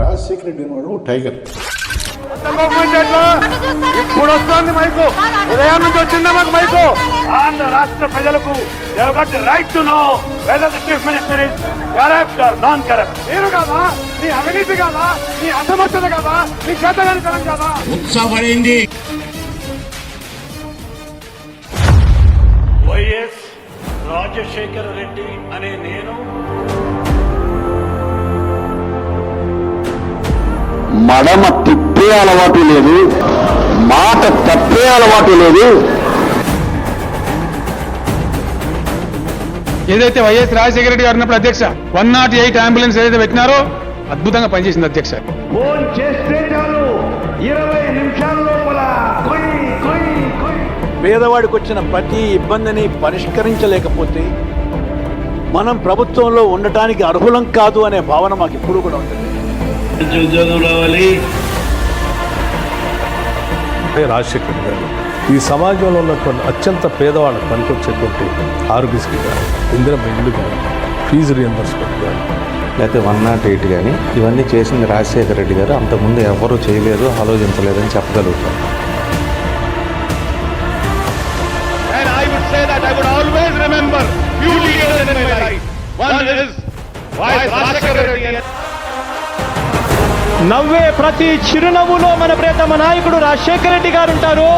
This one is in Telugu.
రాజశేఖర రెడ్డి అనేవాడు టైగర్. ఇప్పుడు వస్తుంది మైకు. ఉదయం నుంచి వచ్చిందా మాకు మైకు. ఆంధ్ర రాష్ట్ర ప్రజలకు right to know whether the chief minister is corrupt or non corrupt మీరు కాదా? నీ అవినీతి కాదా? నీ అసమర్థత కాదా? నీ చేతగానితనం కాదా? ఉత్సాహపడింది. వైఎస్ రాజశేఖర రెడ్డి అనే నేను మడమ తిప్పే అలవాటు లేదు మాట తప్పే అలవాటు లేదు. ఏదైతే వైఎస్ రాజశేఖర రెడ్డి గారు ఉన్నప్పుడు అధ్యక్ష వన్ నాట్ ఎయిట్ అంబులెన్స్ ఏదైతే పెట్టినారో అద్భుతంగా పనిచేసింది అధ్యక్ష. ఫోన్ చేస్తే చాలు. ఇరవై నిమిషాల లోపల. కొయ్ కొయ్ కొయ్. పేదవాడికి వచ్చిన ప్రతి ఇబ్బందిని పరిష్కరించలేకపోతే మనం ప్రభుత్వంలో ఉండటానికి అర్హులం కాదు అనే భావన మాకు ఇప్పుడు కూడా ఉంటుంది. ఉద్యోగం రావాలి రాజశేఖర్ గారు ఈ సమాజంలో ఉన్నటువంటి అత్యంత పేదవాళ్ళకు పనికొచ్చేటువంటి ఆరోగ్యశ్రీ కానీ ఇందిరమ్మ ఇల్లు కానీ ఫీజు రియంబర్స్మెంట్ కానీ లేకపోతే వన్ నాట్ ఎయిట్ కానీ ఇవన్నీ చేసింది రాజశేఖర రెడ్డి గారు అంతకుముందు ఎవరూ చేయలేదు ఆలోచించలేదని చెప్పగలుగుతాం And I would say that I would always remember few leaders in my life. One is Vice Rajshekar Reddy. నవ్వే ప్రతి చిరునవ్వులో మన ప్రియతమ నాయకుడు రాజశేఖర రెడ్డి గారు ఉంటారు.